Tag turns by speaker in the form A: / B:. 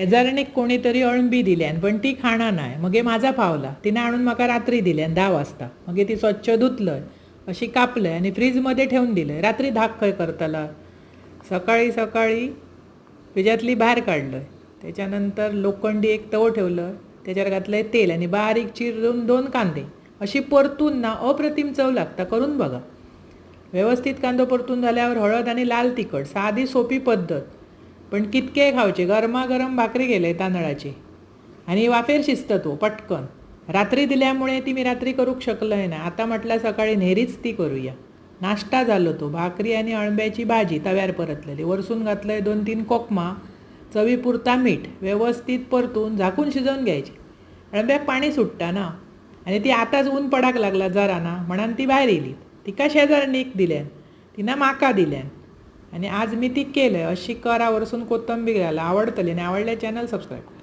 A: शेजाऱ्याने कोणीतरी अळंबी दिल्यान पण ती खाणा नाही. मगे माझा पावला. तिने आणून म्हाका रात्री दिल्यान धा वाजता. मगे ती स्वच्छ धुतलंय. अशी कापलंय आणि फ्रीजमध्ये ठेवून दिलंय. रात्री धाक खंय करतला. सकाळी सकाळी फ्रिजातली बाहेर काढलंय. त्याच्यानंतर लोखंडी एक तवो ठेवलं. त्याच्यावर घातलंय तेल आणि बारीक चिरून दोन कांदे. अशी परतून ना अप्रतिम चव लागता. करून बघा. व्यवस्थित कांदो परतून झाल्यावर हळद आणि लाल तिखट. साधी सोपी पद्धत. पण कितके खावचे गरमागरम भाकरी गेले तांदळाची. आणि वाफेर शिस्त तो पटकन. रात्री दिल्यामुळे ती मी रात्री करूक शकलोय ना. आता म्हटलं सकाळी नेहरीच ती करूया. नाश्ता झालो तो भाकरी आणि अळंब्याची भाजी तव्यार परतलेली. वरसून घातलंय दोन तीन कोकमा चवीपुरता मीठ व्यवस्थित परतून झाकून शिजवून घ्यायची. अळंब्याक पाणी सुटता ना. आणि ती आताच ऊन पडाक लागला जरा ना. म्हणान ती बाहेर येयली तिका शेजारणीक दिल्यान? तिनं माका दिल्यान. आणि आज मी ती केलंय. अशी करा वरसून कोथंबीर घाला आवडतली आणि आवडल्या चॅनल सबस्क्राईब